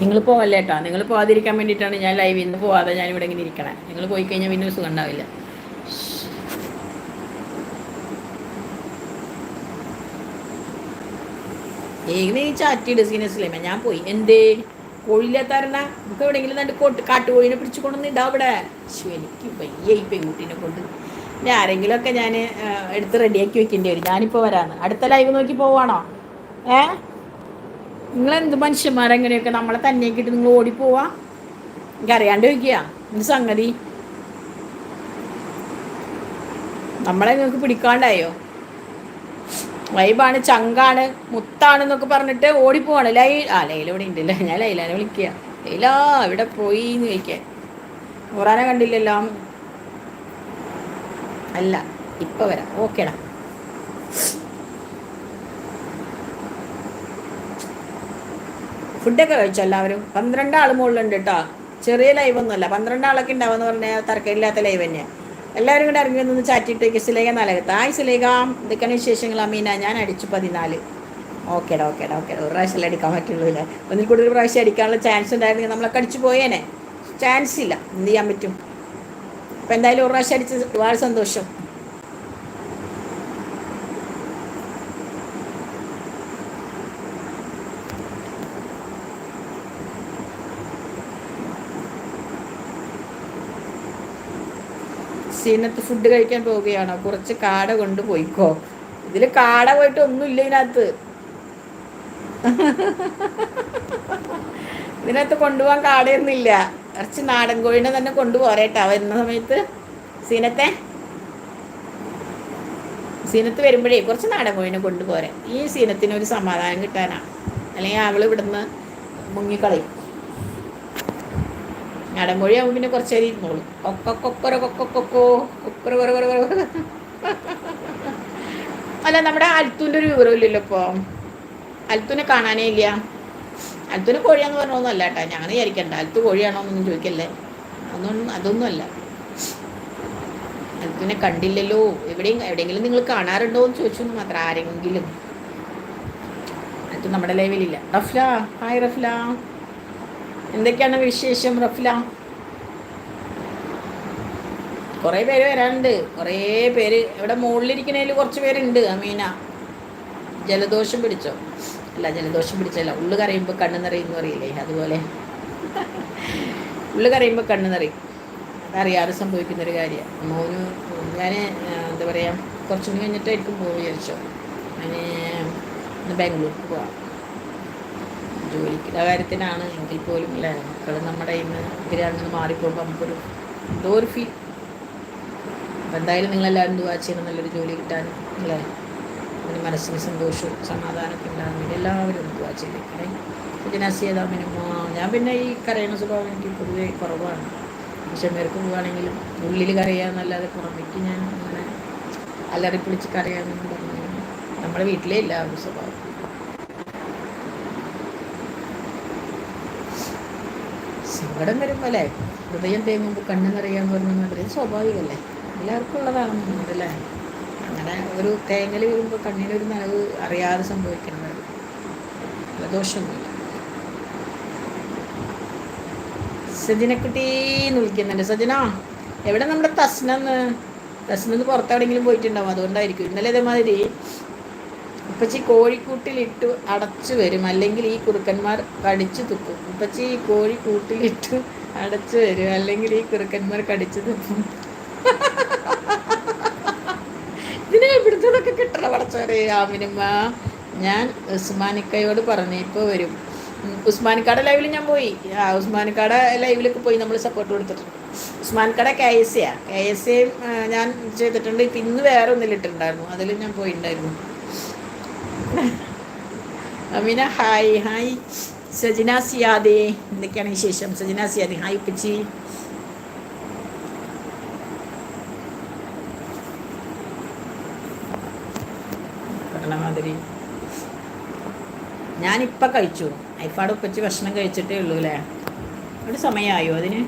നിങ്ങൾ പോവല്ലേ കേട്ടോ നിങ്ങൾ പോകാതിരിക്കാൻ വേണ്ടിയിട്ടാണ് ഞാൻ ലൈവിൽ നിന്ന് പോവാതെ ഞാൻ ഇവിടെ ഇങ്ങനെ ഇരിക്കണേ. നിങ്ങൾ പോയി കഴിഞ്ഞാൽ പിന്നെ സുഖം ഉണ്ടാവില്ല. ഏകദേശം ഈ ചാറ്റിയുടെ സീനസിലേമ ഞാൻ പോയി. എന്തേ? കോഴിയില്ലാത്തരണ നമുക്ക് എവിടെയെങ്കിലും രണ്ട് കോട്ട് കാട്ടുകോഴിനെ കൊണ്ടുവന്ന് ഇടാ അവിടെ. എനിക്ക് വയ്യ ഈ പെൺകുട്ടീനെ കൊണ്ട്. ഇനി ആരെങ്കിലുമൊക്കെ ഞാൻ എടുത്ത് റെഡിയാക്കി വെക്കേണ്ടി വരും. ഞാനിപ്പോൾ വരാന്ന്. അടുത്ത ലൈവ് നോക്കി പോവാണോ? ഏ? നിങ്ങളെന്ത് മനുഷ്യന്മാരെങ്ങനെയൊക്കെ നമ്മളെ തന്നെയാക്കിയിട്ട് നിങ്ങൾ ഓടിപ്പോവാ? എനിക്ക് അറിയാണ്ട് ചോദിക്കുക. എന്ത് സംഗതി? നമ്മളെ നിങ്ങൾക്ക് പിടിക്കാണ്ടായോ? വൈബാണ് ചങ്കാണ് മുത്താണ് എന്നൊക്കെ പറഞ്ഞിട്ട് ഓടിപ്പോവാണ്. ലൈ ആ ലൈല ഇവിടെ ഉണ്ടല്ലേ ഞാൻ ലൈലാനെ വിളിക്കുക ലൈല ഇവിടെ പോയി എന്ന് ചോദിക്കാൻ ഖുറാനെ കണ്ടില്ലല്ലോ? അല്ല ഇപ്പൊ വരാം. ഓക്കേടാ. ഫുഡൊക്കെ കഴിച്ചു എല്ലാവരും? പന്ത്രണ്ട് ആൾ മുകളിലുണ്ട് കേട്ടോ ചെറിയ ലൈവ് ഒന്നുമല്ല. പന്ത്രണ്ട് ആളൊക്കെ ഉണ്ടാവുമെന്ന് പറഞ്ഞാൽ തർക്കമില്ലാത്ത ലൈവ് തന്നെയാണ് എല്ലാവരും കൂടെ ഇറങ്ങി നിന്ന് ചാറ്റിട്ടേക്ക് സിലേഖ നാലകത്ത് ആ സിലേഖ. ഇതൊക്കെയാണ് വിശേഷങ്ങൾ അമീന? ഞാൻ അടിച്ചു പതിനാല്. ഓക്കേടാ ഓക്കേടാ ഓക്കെ ഒരു പ്രാവശ്യം അടിക്കാൻ പറ്റുള്ളൂ അല്ലേ? ഒന്നിൽ കൂടുതൽ പ്രാവശ്യം അടിക്കാനുള്ള ചാൻസ് ഉണ്ടായിരുന്നെങ്കിൽ നമ്മളൊക്കെ അടിച്ചു പോയേനെ. ചാൻസ് ഇല്ല. എന്ത് ചെയ്യാൻ പറ്റും? അപ്പം എന്തായാലും ഒരു പ്രാവശ്യം അടിച്ച് ഒരുപാട് സന്തോഷം. സീനത്ത് ഫുഡ് കഴിക്കാൻ പോവുകയാണോ? കുറച്ച് കാട കൊണ്ട് പോയിക്കോ. ഇതിൽ കാട പോയിട്ട് ഒന്നുമില്ല ഇതിനകത്ത്. ഇതിനകത്ത് കൊണ്ടുപോകാൻ കാടയൊന്നുമില്ല കുറച്ച് നാടൻ കോഴിനെ തന്നെ കൊണ്ടുപോരേട്ടാ. വരുന്ന സമയത്ത്. സീനത്തെ? സീനത്ത് വരുമ്പോഴേ കുറച്ച് നാടൻ കോഴിനെ കൊണ്ടുപോരെ. ഈ സീനത്തിന് ഒരു സമാധാനം കിട്ടാനാ. അല്ലെങ്കിൽ അവൾ ഇവിടുന്ന് മുങ്ങിക്കളയും. നാടൻ കോഴി ആകുമ്പോൾ പിന്നെ കുറച്ച് നേരം കൊക്കൊര കൊക്ക കൊക്കോ കൊക്കൊര കൊറ കൊറ കൊറ അല്ല നമ്മുടെ അൽത്തൂന്റെ ഒരു വിവരമില്ലല്ലോ ഇപ്പോൾ അൽത്തൂനെ കാണാനേ ഇല്ല. അൽത്തൂന് കോഴിയാന്ന് പറഞ്ഞൊന്നും അല്ല കേട്ടോ. ഞാൻ വിചാരിക്കണ്ട. അൽത്തു കോഴിയാണോ എന്നൊന്നും ചോദിക്കല്ലേ. അതൊന്നും അതൊന്നും അല്ല. അൽത്തുനെ കണ്ടില്ലല്ലോ. എവിടെയും എവിടെയെങ്കിലും നിങ്ങൾ കാണാറുണ്ടോ എന്ന് ചോദിച്ചു മാത്രം ആരെങ്കിലും. അൽത്തു നമ്മുടെ ലൈവിലില്ല റഫ്ല ഹായ് റഫ്ല. എന്തൊക്കെയാണ് വിശേഷം റഫ്ല? കുറേ പേര് വരാനുണ്ട്. കുറേ പേര് ഇവിടെ മുകളിലിരിക്കുന്നതിൽ കുറച്ച് പേരുണ്ട് അമീന. ജലദോഷം പിടിച്ചോ? അല്ല ജലദോഷം പിടിച്ചല്ല. ഉള്ളു കരയുമ്പോൾ കണ്ണു നിറയും പറയില്ലേ അതുപോലെ. ഉള്ളു കരയുമ്പോൾ കണ്ണു നിറയും. അതറിയാതെ സംഭവിക്കുന്നൊരു കാര്യമാണ് മോന് ഞാൻ എന്താ പറയുക കുറച്ചും കഴിഞ്ഞിട്ടായിരിക്കും പോകും വിചാരിച്ചോ. ഞാൻ ബാംഗ്ലൂർക്ക് പോവാം. ജോലിക്കുള്ള കാര്യത്തിനാണ് എങ്കിൽ പോലും അല്ലേ? മക്കൾ നമ്മുടെ ഇന്ന് ഇവരാണ് നിന്ന് മാറിപ്പോകുമ്പോൾ നമുക്കൊരു എന്തോ ഒരു ഫീൽ അപ്പം എന്തായാലും നിങ്ങളെല്ലാവരും ദുവാ ചെയ്യണം നല്ലൊരു ജോലി കിട്ടാനും അല്ലേ? അതിന് മനസ്സിന് സന്തോഷവും സമാധാനമൊക്കെ ഉണ്ടാകും എല്ലാവരും ദുവാ ചെയ്തേക്കണേ ജനാസിയതാമിനും ഞാൻ പിന്നെ ഈ കരയണ സ്വഭാവം എനിക്ക് പൊതുവെ കുറവാണ്. പക്ഷേ മേർക്ക് പോവുകയാണെങ്കിലും ഉള്ളിൽ കരയാന്നല്ലാതെ പുറമേക്ക് ഞാൻ അങ്ങനെ അലറി പിടിച്ച് കരയാമെന്ന് പറഞ്ഞു നമ്മുടെ വീട്ടിലേ ഇല്ല ആ ഒരു സ്വഭാവം. സങ്കടം വരുമ്പോൾ അല്ലേ ഹൃദയം തേങ്ങുമ്പോൾ കണ്ണ് നിറയാന്ന് പറഞ്ഞ സ്വാഭാവികമല്ലേ? എല്ലാവർക്കും ഉള്ളതാണ് അല്ലേ അങ്ങനെ ഒരു തേങ്ങൽ വരുമ്പോൾ കണ്ണിനൊരു നനവ് അറിയാതെ സംഭവിക്കുന്നത് ദോഷമൊന്നുമില്ല. സജിനക്കുട്ടി എന്ന് വിളിക്കുന്നുണ്ട്. സജന എവിടെ നമ്മുടെ തസ്നെന്ന്? തസ്നെന്ന് പുറത്തെവിടെയെങ്കിലും പോയിട്ടുണ്ടാവും. അതുകൊണ്ടായിരിക്കും. ഇന്നലെ ഇതേമാതിരി ഉപ്പച്ചി കോഴിക്കൂട്ടിലിട്ട് അടച്ചു വരും. അല്ലെങ്കിൽ ഈ കുറുക്കന്മാർ കടിച്ചു തുപ്പും. ഉപ്പച്ചി ഈ കോഴിക്കൂട്ടിലിട്ട് അടച്ചു വരും. അല്ലെങ്കിൽ ഈ കുറുക്കന്മാർ കടിച്ചു തുപ്പും. ഇതിനെ ഇവിടുത്തതൊക്കെ കിട്ടണം പടച്ചോരെ ആമിനുമ്മ ഞാൻ ഉസ്മാനിക്കയോട് പറഞ്ഞു ഇപ്പോൾ വരും. ഉസ്മാനിക്കാടെ ലൈവിൽ ഞാൻ പോയി. ആ ഉസ്മാനിക്കാടെ ലൈവിലൊക്കെ പോയി നമ്മൾ സപ്പോർട്ട് കൊടുത്തിട്ടുണ്ട്. ഉസ്മാനിക്കാടെ K S Siya K S സിയും ഞാൻ ചെയ്തിട്ടുണ്ട്. ഇപ്പം ഇന്ന് വേറെ ഒന്നിലിട്ടുണ്ടായിരുന്നു. അതിൽ ഞാൻ പോയിട്ടുണ്ടായിരുന്നു അമീന ഹായ് ഹായ് സജന സിയാദെ. എന്തൊക്കെയാണ് വിശേഷം? സജന സിയാദെ. ഹായ് ഉപ്പച്ചി. മാതിരി ഞാനിപ്പം കഴിച്ചു. ഐഫാട് ഉപ്പച്ചി ഭക്ഷണം കഴിച്ചിട്ടേ ഉള്ളൂ അല്ലേ ഒരു സമയമായോ അതിന്?